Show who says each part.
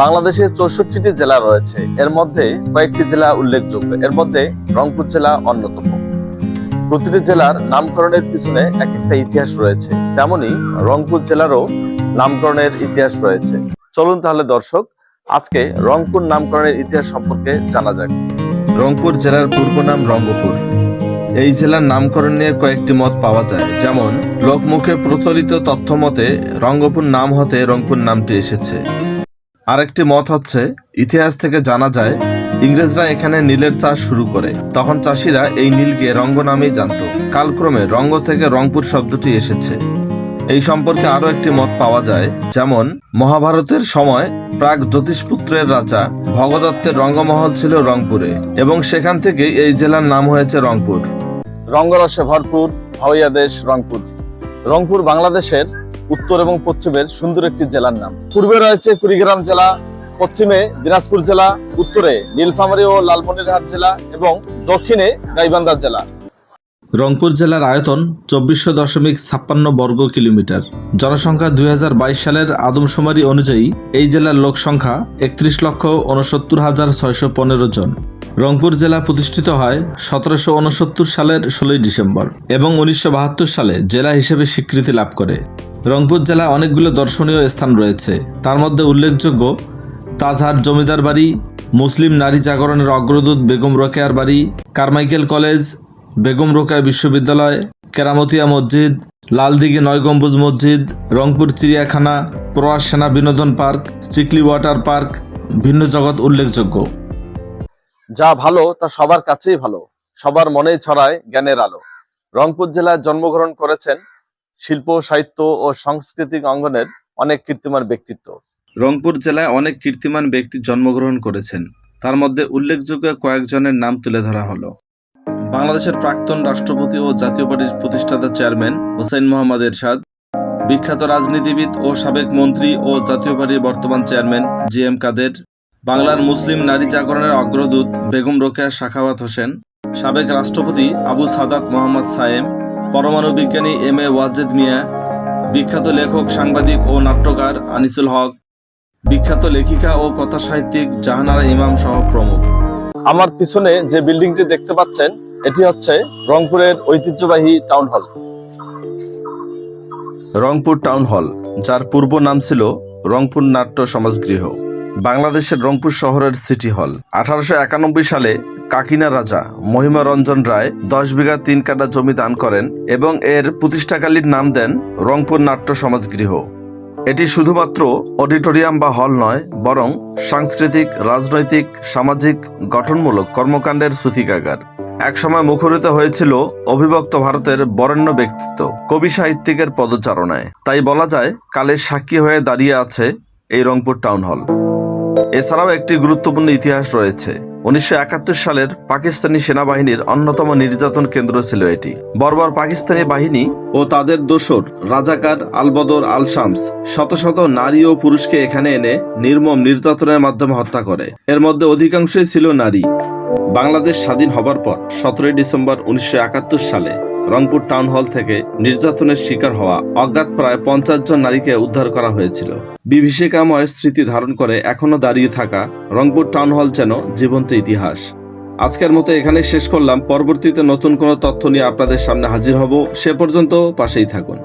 Speaker 1: বাংলাদেশের চৌষট্টিটি জেলা রয়েছে। এর মধ্যে কয়েকটি জেলা উল্লেখযোগ্য। এর মধ্যে রংপুর জেলা অন্যতম। প্রতিটি জেলার নামকরণের পিছনে এক একটা ইতিহাস রয়েছে। তেমনি রংপুর জেলারও নামকরণের ইতিহাস রয়েছে। চলুন তাহলে দর্শক, আজকে রংপুর নামকরণের ইতিহাস সম্পর্কে জানা যাক।
Speaker 2: রংপুর জেলার পূর্ব নাম রঙ্গপুর এই জেলার নামকরণ নিয়ে কয়েকটি মত পাওয়া যায়। যেমন, লোকমুখে প্রচলিত তথ্য মতে রঙ্গপুর নাম হতে রংপুর নামটি এসেছে। আরেকটি মত হচ্ছে, ইতিহাস থেকে জানা যায়, ইংরেজরা এখানে নীলের চাষ শুরু করে। তখন চাষিরা এই নীলকে রঙ্গ নামেই জানত। কালক্রমে রঙ্গ থেকে রংপুর শব্দটি এসেছে। এই সম্পর্কে আরও একটি মত পাওয়া যায়, যেমন, মহাভারতের সময় প্রাক জ্যোতিষপুত্রের রাজা ভগদত্তের রঙ্গমহল ছিল রংপুরে, এবং সেখান থেকে এই জেলার নাম হয়েছে রংপুর।
Speaker 1: রঙ্গরসে ভরপুর ভাওয়াইয়া দেশ রংপুর। রংপুর বাংলাদেশের উত্তর এবং পশ্চিমের সুন্দর একটি জেলার নাম। পূর্বে রয়েছে কুড়িগ্রাম জেলা, পশ্চিমে দিনাজপুর জেলা, উত্তরে নীলফামারী ও লালমনিরহাট জেলা এবং দক্ষিণে গাইবান্ধা জেলা।
Speaker 2: রংপুর জেলার আয়তন চব্বিশশো দশমিক ছাপ্পান্ন বর্গ কিলোমিটার। জনসংখ্যা দুই হাজার বাইশ সালের আদমশুমারি অনুযায়ী এই জেলার লোক সংখ্যা একত্রিশ লক্ষ উনসত্তর হাজার ছয়শো পনেরো জন। রংপুর জেলা প্রতিষ্ঠিত হয় সতেরোশো উনসত্তর সালের ষোলোই ডিসেম্বর এবং উনিশশো বাহাত্তর সালে জেলা হিসেবে স্বীকৃতি লাভ করে। রংপুর জেলা অনেকগুলো দর্শনীয় স্থান রয়েছে। তার মধ্যে উল্লেখযোগ্য তাজহাট জমিদার বাড়ি, মুসলিম নারী জাগরণের অগ্রদূত বেগম রোকেয়ার বাড়ি, কারমাইকেল কলেজ, বেগম রোকেয়া বিশ্ববিদ্যালয়, কেরামতিয়া মসজিদ, লালদিঘি নয় গম্বুজ মসজিদ, রংপুর চিড়িয়াখানা, প্রয়াস সেনা বিনোদন পার্ক, চিকলি ওয়াটার পার্ক, ভিন্ন জগৎ উল্লেখযোগ্য।
Speaker 1: যা ভালো, তা সবার কাছেই ভালো। সবার মনেই ছড়ায় জ্ঞানের আলো। রংপুর জেলায় জন্মগ্রহণ করেছেন শিল্প, সাহিত্য ও সাংস্কৃতিক অঙ্গনের অনেক কীর্তিমান ব্যক্তিত্ব।
Speaker 2: রংপুর জেলায় অনেক কীর্তিমান ব্যক্তি জন্মগ্রহণ করেছেন। তার মধ্যে উল্লেখযোগ্য কয়েকজনের নাম তুলে ধরা হলো। বাংলাদেশের প্রাক্তন রাষ্ট্রপতি ও জাতীয় পার্টির প্রতিষ্ঠাতা চেয়ারম্যান হোসেন মোহাম্মদ এরশাদ, বিখ্যাত রাজনীতিবিদ ও সাবেক মন্ত্রী ও জাতীয় পার্টির বর্তমান চেয়ারম্যান জি এম কাদের, বাংলার মুসলিম নারী জাগরণের অগ্রদূত বেগম রোকেয়া শাখাওয়াত হোসেন, সাবেক রাষ্ট্রপতি আবু সাদাত মোহাম্মদ সায়েম পরমাণু বিজ্ঞানী এম এ ওয়াজেদ মিয়া বিখ্যাত লেখক সাংবাদিক ও নাট্যকার আনিসুল হক বিখ্যাত লেখিকা ও কথা সাহিত্যিক জাহানারা ইমাম সহ প্রমুখ।
Speaker 1: আমার পিছনে যে বিল্ডিংটি দেখতে পাচ্ছেন এটি হচ্ছে রংপুরের ঐতিহ্যবাহী town hall
Speaker 2: Rangpur town hall যার পূর্ব নাম ছিল রংপুর নাট্য সমাজগৃহ। বাংলাদেশের রংপুর শহরের সিটি হল আঠারোশো একানব্বই সালে কাকিনা রাজা মহিমা রঞ্জন রায়, দশ বিঘা তিন কাটা জমি দান করেন এবং এর প্রতিষ্ঠাকালীর নাম দেন রংপুর নাট্য সমাজগৃহ। এটি শুধুমাত্র অডিটোরিয়াম বা হল নয়, বরং সাংস্কৃতিক, রাজনৈতিক, সামাজিক, গঠনমূলক কর্মকাণ্ডের সূতিকাগার। একসময় মুখরিত হয়েছিল অবিভক্ত ভারতের বরেণ্য ব্যক্তিত্ব, কবি সাহিত্যিকের পদচারণায়। তাই বলা যায়, কালের সাক্ষী হয়ে দাঁড়িয়ে আছে এই রংপুর টাউন হল। এছাড়াও একটি গুরুত্বপূর্ণ ইতিহাস রয়েছে। উনিশশো একাত্তর সালের পাকিস্তানি সেনাবাহিনীর অন্যতম নির্যাতন কেন্দ্র ছিল এটি। বর্বর পাকিস্তানি বাহিনী ও তাদের দোসর রাজাকার আলবদর আল শামস শত শত নারী ও পুরুষকে এখানে এনে নির্মম নির্যাতনের মাধ্যমে হত্যা করে। এর মধ্যে অধিকাংশই ছিল নারী। বাংলাদেশ স্বাধীন হবার পর সতেরোই ডিসেম্বর উনিশশো একাত্তর সালে রংপুর টাউন হল থেকে নির্যাতনের শিকার হওয়া অজ্ঞাত প্রায় পঞ্চাশ জন নারীকে উদ্ধার করা হয়েছিল। বিভীষিকাময় স্মৃতি ধারণ করে এখনও দাঁড়িয়ে থাকা রংপুর টাউন হল যেন জীবন্ত ইতিহাস। আজকের মতো এখানে শেষ করলাম। পরবর্তীতে নতুন কোনো তথ্য নিয়ে আপনাদের সামনে হাজির হব। সে পর্যন্ত পাশেই থাকুন।